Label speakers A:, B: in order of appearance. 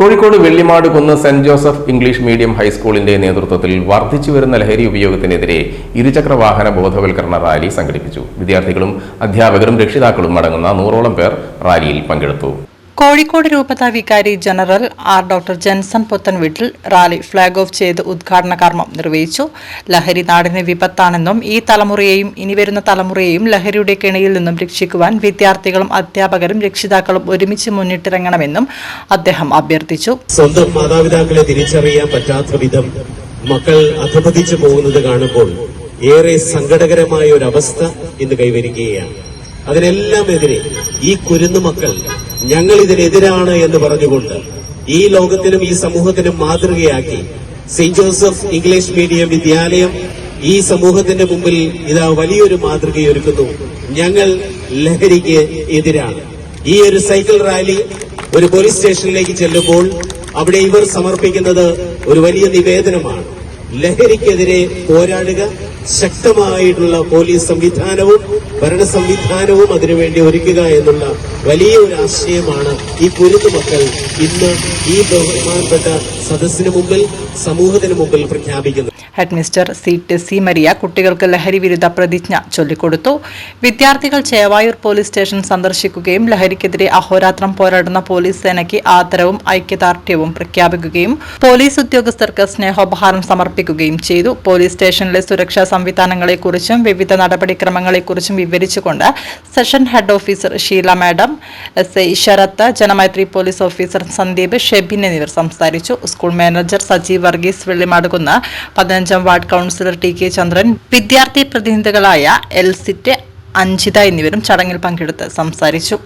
A: Kozhikode Vellimad Kunnu Saint Joseph English medium ഹൈസ്കൂളിന്റെ നേതൃത്വത്തിൽ വർദ്ധിച്ചു വരുന്ന ലഹരി ഉപയോഗത്തിനെതിരെ ഇരുചക്ര വാഹന ബോധവൽക്കരണ റാലി സംഘടിപ്പിച്ചു. വിദ്യാർത്ഥികളും അധ്യാപകരും രക്ഷിതാക്കളും അടങ്ങുന്ന നൂറോളം പേർ റാലിയിൽ പങ്കെടുത്തു.
B: കോഴിക്കോട് രൂപത vicar general R doctor Jenson പുത്തൻവീട്ടിൽ റാലി ഫ്ളാഗ് ഓഫ് ചെയ്ത് ഉദ്ഘാടന കർമ്മം നിർവഹിച്ചു. ലഹരി നാടിന് വിപത്താണെന്നും ഈ തലമുറയെയും ഇനി വരുന്ന തലമുറയെയും ലഹരിയുടെ കെണിയിൽ നിന്നും രക്ഷിക്കുവാൻ വിദ്യാർത്ഥികളും അധ്യാപകരും രക്ഷിതാക്കളും ഒരുമിച്ച് മുന്നിട്ടിറങ്ങണമെന്നും അദ്ദേഹം അഭ്യർത്ഥിച്ചു.
C: സ്വന്തം മാതാപിതാക്കളെ തിരിച്ചറിയാൻ പറ്റാത്ത വിധം മക്കൾ അധപതിച്ചു പോകുന്നത് കാണുമ്പോൾ ഏറെ സങ്കടകരമായ ഒരു അവസ്ഥ ഇന്ന് കൈവരിക്കുകയാണ്. അതിനെല്ലാം എതിരെ ഈ കുരുന്നു മക്കൾ ഞങ്ങൾ ഇതിനെതിരാണ് എന്ന് പറഞ്ഞുകൊണ്ട് ഈ ലോകത്തിനും ഈ സമൂഹത്തിനും മാതൃകയാക്കി സെന്റ് ജോസഫ് ഇംഗ്ലീഷ് മീഡിയം വിദ്യാലയം ഈ സമൂഹത്തിന്റെ മുമ്പിൽ ഇതാ വലിയൊരു മാതൃകയൊരുക്കുന്നു. ഞങ്ങൾ ലഹരിക്ക് എതിരാണ്. ഈ ഒരു സൈക്കിൾ റാലി ഒരു പോലീസ് സ്റ്റേഷനിലേക്ക് ചെല്ലുമ്പോൾ അവിടെ ഇവർ സമർപ്പിക്കുന്നത് ഒരു വലിയ നിവേദനമാണ്. ലഹരിക്കെതിരെ പോരാടുക ശക്തമായിട്ടുള്ള പോലീസ് സംവിധാനവും ഭരണ സംവിധാനവും അതിനുവേണ്ടി ഒരുക്കുക എന്നുള്ള വലിയ ഒരു ആശയമാണ് ഈ കുരുന്നു മക്കൾ ഇന്ന് ഈ ബഹുമാനപ്പെട്ട സദസ്സിന് മുമ്പിൽ സമൂഹത്തിന് മുമ്പിൽ പ്രഖ്യാപിക്കുന്നത്.
B: Head mister C Tessy Maria കുട്ടികൾക്ക് ലഹരി വിരുദ്ധ പ്രതിജ്ഞ ചൊല്ലിക്കൊടുത്തു. വിദ്യാർത്ഥികൾ ചേവായൂർ പോലീസ് സ്റ്റേഷൻ സന്ദർശിക്കുകയും ലഹരിക്കെതിരെ അഹോരാത്രം പോരാടുന്ന പോലീസ് സേനയ്ക്ക് ആദരവും ഐക്യദാർഢ്യവും പ്രഖ്യാപിക്കുകയും പോലീസ് ഉദ്യോഗസ്ഥർക്ക് സ്നേഹോപഹാരം സമർപ്പിക്കുകയും ചെയ്തു. പോലീസ് സ്റ്റേഷനിലെ സുരക്ഷാ സംവിധാനങ്ങളെക്കുറിച്ചും വിവിധ നടപടിക്രമങ്ങളെക്കുറിച്ചും വിവരിച്ചുകൊണ്ട് session head officer Sheela madam S I Sarath Janamaithri police officer Sandeep Shebin എന്നിവർ സംസാരിച്ചു. സ്കൂൾ മാനേജർ സജീവ് വർഗീസ് വെള്ളിമാടുകുന്ന് പതിനഞ്ചാം ward councillor T K Chandran വിദ്യാർത്ഥി പ്രതിനിധികളായ എൽ സിറ്റ് അഞ്ജിത എന്നിവരും ചടങ്ങിൽ പങ്കെടുത്ത് സംസാരിച്ചു.